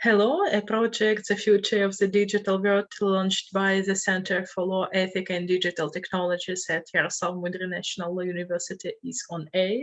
Hello, a project, The Future of the Digital World, launched by the Center for Law, Ethic and Digital Technologies at Yaroslav Mudry National University is on air.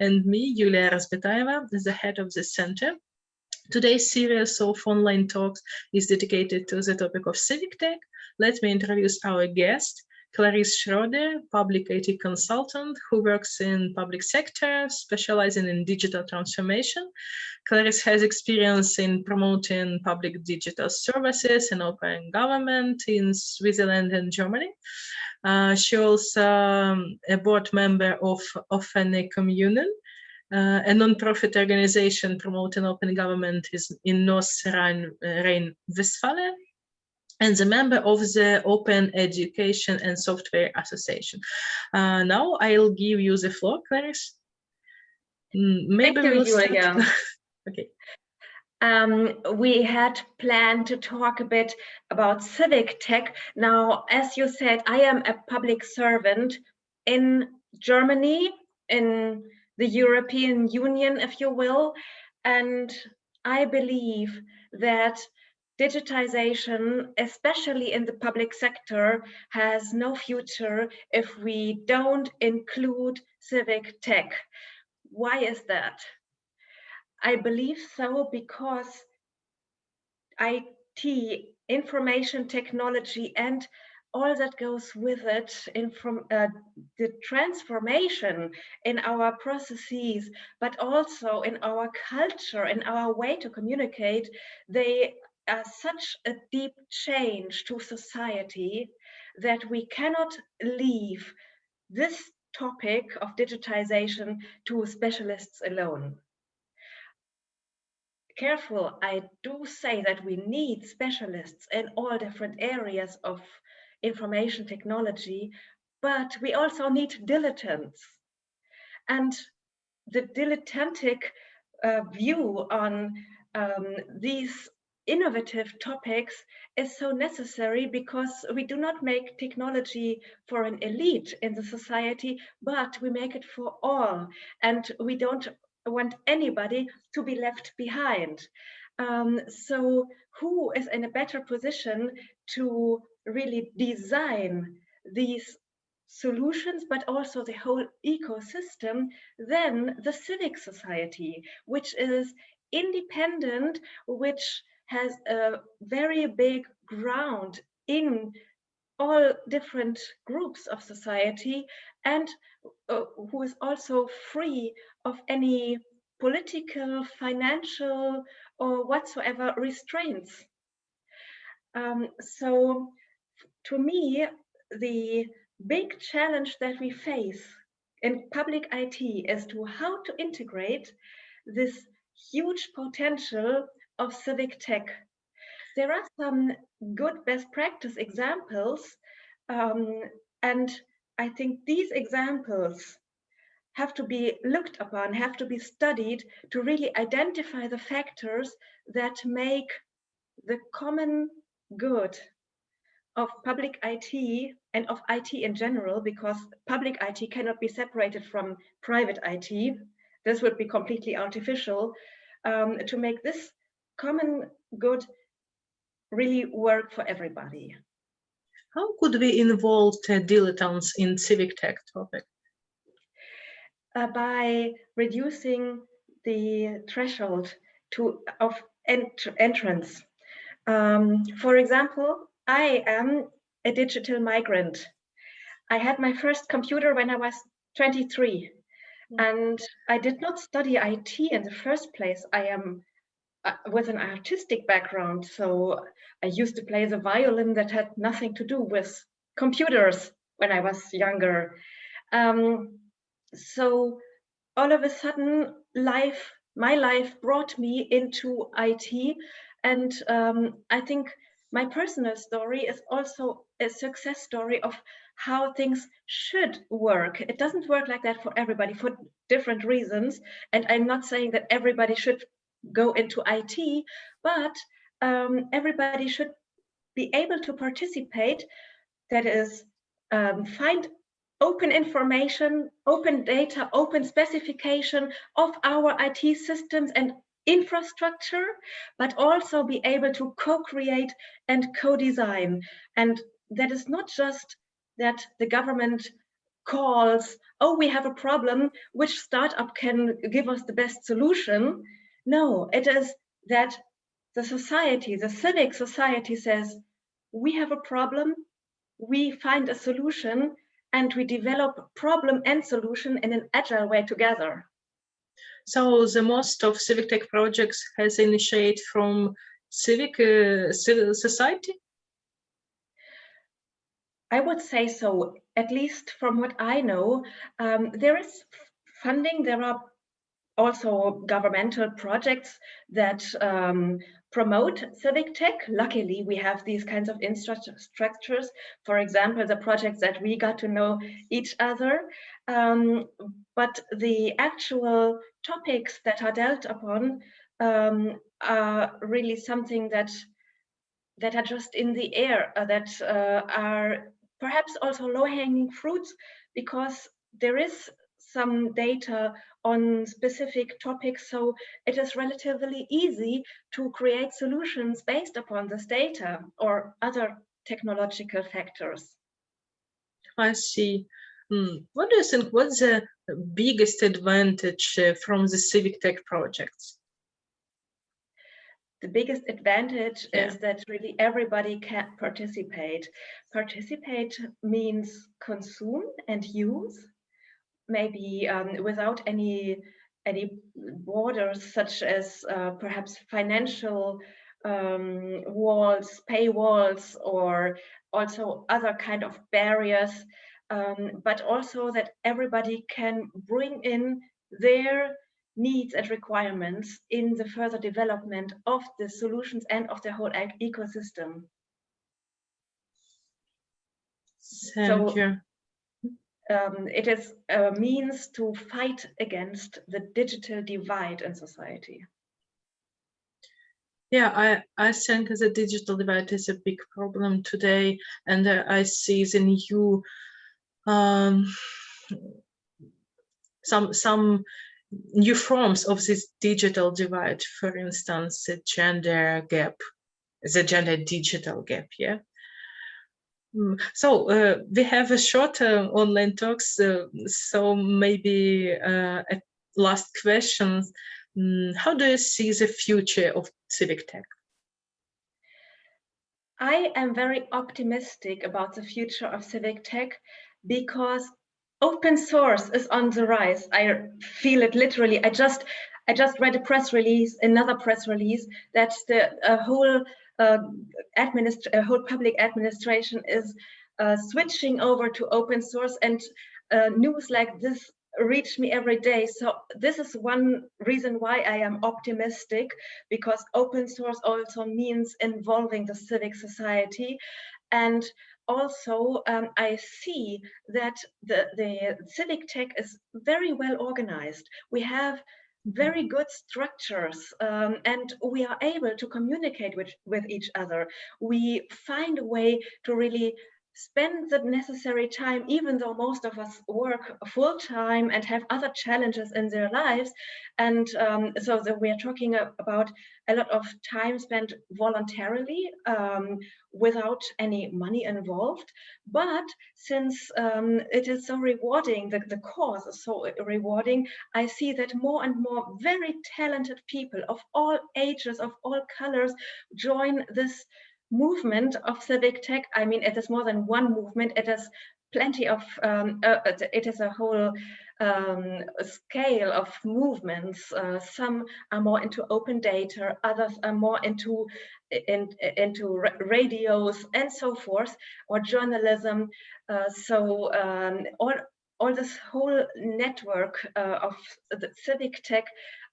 And me, Yulia Razbetaeva, is the head of the center. Today's series of online talks is dedicated to the topic of civic tech. Let me introduce our guest, Clarice Schroeder, public IT consultant who works in public sector, specializing in digital transformation. Clarice has experience in promoting public digital services and open government in Switzerland and Germany. Uh, she also um, a board member of Offene Communion, uh, a non-profit organization promoting open government is in North Rhine-Westphalia and the member of the Open Education and Software Association. Uh, now I'll give you the floor, Clarice. Mm, maybe Thank we'll you, start. okay. Um, we had planned to talk a bit about civic tech. Now, as you said, I am a public servant in Germany, in the European Union, if you will, and I believe that digitization, especially in the public sector, has no future if we don't include civic tech. Why is that? I believe so because IT, information technology, and all that goes with it in from uh, the transformation in our processes but also in our culture in our way to communicate they uh, such a deep change to society that we cannot leave this topic of digitization to specialists alone. Careful, I do say that we need specialists in all different areas of information technology, but we also need dilettantes. And the dilettantic uh, view on um, these innovative topics is so necessary because we do not make technology for an elite in the society, but we make it for all. And we don't want anybody to be left behind. Um, so who is in a better position to really design these solutions, but also the whole ecosystem than the civic society, which is independent, which has a very big ground in all different groups of society and uh, who is also free of any political, financial, or whatsoever restraints. Um, so to me, the big challenge that we face in public IT is to how to integrate this huge potential of civic tech. There are some good best practice examples, um, and I think these examples have to be looked upon, have to be studied to really identify the factors that make the common good of public IT and of IT in general, because public IT cannot be separated from private IT. This would be completely artificial. Um, to make this common good really work for everybody. How could we involve uh, dilettantes in civic tech topic? Uh, by reducing the threshold to of ent entrance. Um, for example, I am a digital migrant. I had my first computer when I was 23 mm. and I did not study IT in the first place. I am with an artistic background. So I used to play the violin that had nothing to do with computers when I was younger. Um, so all of a sudden, life, my life brought me into IT. And um, I think my personal story is also a success story of how things should work. It doesn't work like that for everybody for different reasons. And I'm not saying that everybody should go into IT, but um, everybody should be able to participate. That is, um, find open information, open data, open specification of our IT systems and infrastructure, but also be able to co-create and co-design. And that is not just that the government calls, oh, we have a problem, which startup can give us the best solution? No, it is that the society, the civic society says, we have a problem, we find a solution, and we develop problem and solution in an agile way together. So the most of civic tech projects has initiated from civic uh, civil society? I would say so, at least from what I know. Um, there is funding, there are also governmental projects that um, promote civic tech. Luckily, we have these kinds of infrastructures. For example, the projects that we got to know each other. Um, but the actual topics that are dealt upon um, are really something that that are just in the air, uh, that uh, are perhaps also low-hanging fruits because there is some data on specific topics, so it is relatively easy to create solutions based upon this data or other technological factors. I see. Mm. What do you think? What's the biggest advantage uh, from the civic tech projects? The biggest advantage yeah. is that really everybody can participate. Participate means consume and use, maybe um, without any any borders such as uh, perhaps financial um, walls, pay walls, or also other kind of barriers um, but also that everybody can bring in their needs and requirements in the further development of the solutions and of the whole ecosystem. Thank so, you. Um, it is a means to fight against the digital divide in society. Yeah, I, I think the digital divide is a big problem today, and I see the new um, some some new forms of this digital divide for instance the gender gap the gender digital gap yeah so uh, we have a short uh, online talks uh, so maybe uh, a last question um, how do you see the future of civic tech I am very optimistic about the future of civic tech because open source is on the rise. I feel it literally. I just I just read a press release, another press release that the whole administ- whole public administration is uh, switching over to open source, and uh, news like this reach me every day. So this is one reason why I am optimistic because open source also means involving the civic society and also um, I see that the, the civic tech is very well organized. We have very good structures um, and we are able to communicate with, with each other. We find a way to really spend the necessary time, even though most of us work full time and have other challenges in their lives. And um, so that we are talking about a lot of time spent voluntarily um, without any money involved. But since um, it is so rewarding, the, the cause is so rewarding, I see that more and more very talented people of all ages, of all colors join this movement of civic tech, I mean, it is more than one movement. It is plenty of, um, uh, it is a whole um, scale of movements. Uh, some are more into open data, others are more into in, into radios and so forth, or journalism. Uh, so um, all all this whole network uh, of the civic tech,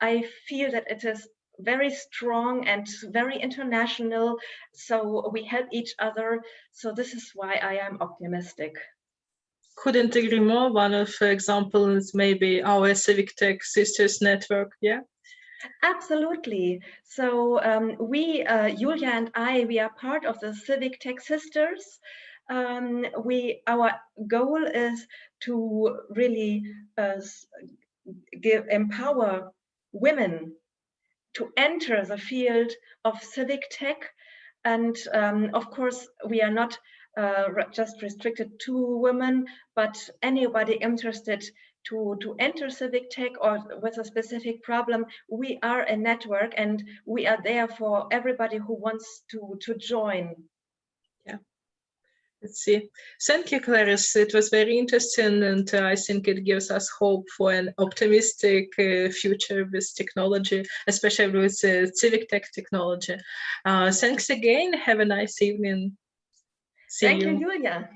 I feel that it is very strong and very international. So we help each other. So this is why I am optimistic. Couldn't agree more. One of the examples maybe our Civic Tech Sisters Network. Yeah. Absolutely. So um, we, uh, Julia and I, we are part of the Civic Tech Sisters. Um, we, our goal is to really uh, give empower women to enter the field of civic tech. And um, of course, we are not uh, just restricted to women, but anybody interested to, to enter civic tech or with a specific problem, we are a network and we are there for everybody who wants to, to join. Let's see. Thank you, Clarice. It was very interesting, and uh, I think it gives us hope for an optimistic uh, future with technology, especially with uh, civic tech technology. Uh, thanks again. Have a nice evening. See Thank you. you, Julia.